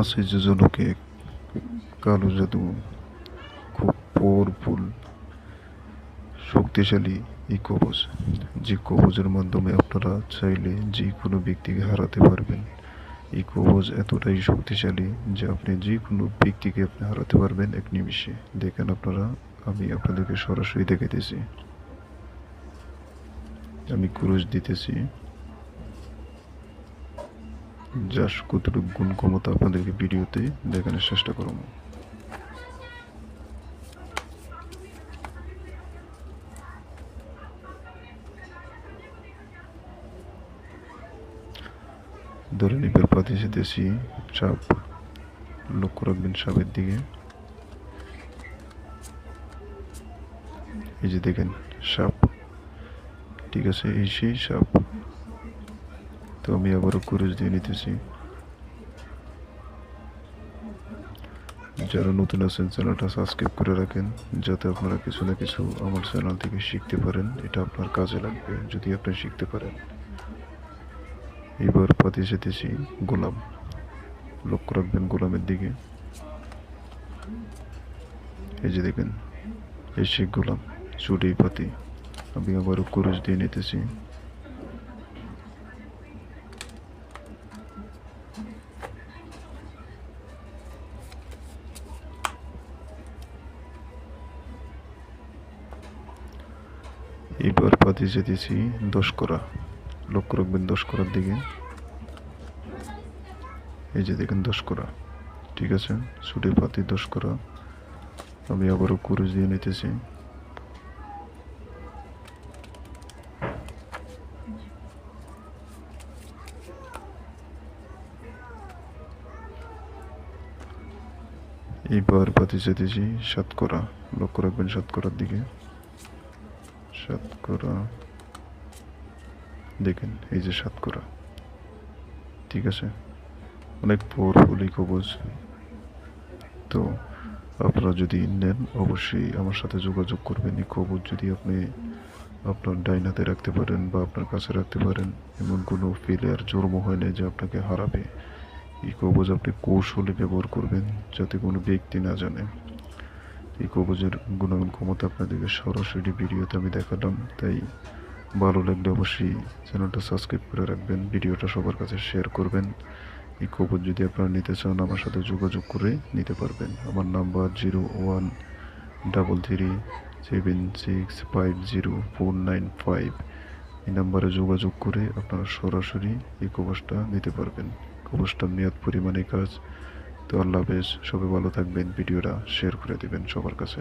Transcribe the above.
আছে যে জনকে কালো জাদু, খুব পাওয়ারফুল শক্তিশালী এই কবচ যে কবচের মাধ্যমে আপনারা চাইলে যে কোনো ব্যক্তিকে হারাতে পারবেন। এই কবচ এতটাই শক্তিশালী যে আপনি যে কোনো ব্যক্তিকে আপনি হারাতে পারবেন এক নিমিষে। দেখেন আপনারা, আমি আপনাদেরকে সরাসরি দেখাইতেছি। আমি ক্রুশ দিতেছি। জাস্ট কতটুকু গুণ ক্ষমতা আপনাদেরকে ভিডিওতে দেখানোর চেষ্টা করব ধরে নিবার পাতে দেশি সাপ লক্ষ্য রাখবেন সাপের দিকে। এই যে দেখেন সাপ ঠিক আছে, এই সেই সাপ তো আমি আবারও কুরুশ দিয়ে নিতেছি। যারা নতুন আছেন, চ্যানেলটা সাবস্ক্রাইব করে রাখেন, যাতে আপনারা কিছু না কিছু আমার চ্যানেল থেকে শিখতে পারেন। এটা আপনার কাজে লাগবে, যদি আপনি শিখতে পারেন। এবার পাতি যেতেছি গোলাম। লক্ষ্য রাখবেন গোলামের দিকে। এই যে দেখেন, এই গোলাম চুড়ি পাতি। আমি আবারও কুরুশ দিয়ে নিতেছি। এবার পাতি যেতেছি দশ করা লক্ষ্য রাখবেন দশ করার দিকে। এই যে দেখেন দশ করা ঠিক আছে? ছুটে পাতি দশ করা আমি আবারও কুরুশ দিয়ে নিতেছি। এইবার পাতি যেতেছি সাত করা লক্ষ্য রাখবেন সাত করার দিকে। সাতকরা। দেখেন, এই যে সাতকরা। ঠিক আছে? অনেক পাওয়ারফুল এই কবজ। তো আপনারা যদি নেন, অবশ্যই আমার সাথে যোগাযোগ করবেন। এই কবজ যদি আপনি আপনার ডাইন হাতে রাখতে পারেন বা আপনার কাছে রাখতে পারেন, এমন কোনো ফেলিয়ার জন্ম হয় না যে আপনাকে হারাবে। এই কবজ আপনি কৌশলে ব্যবহার করবেন যাতে কোনো ব্যক্তি না জানে। এই কবজের গুণাগুণ ক্ষমতা আপনাদেরকে সরাসরি ভিডিওতে আমি দেখালাম। তাই ভালো লাগলে অবশ্যই চ্যানেলটা সাবস্ক্রাইব করে রাখবেন, ভিডিওটা সবার কাছে শেয়ার করবেন। এই কবজ যদি আপনারা নিতে চান, আমার সাথে যোগাযোগ করে নিতে পারবেন। আমার number zero one, double three, seven six, five zero, four nine five. এই নাম্বারে যোগাযোগ করে আপনারা সরাসরি এই কবজটা নিতে পারবেন। কবজটা মেয়াদ পরিমাণে কাজ তো আল্লাহ হাফেজ। সবাই ভালো থাকবেন ভিডিওটা শেয়ার করে দেবেন সবার কাছে।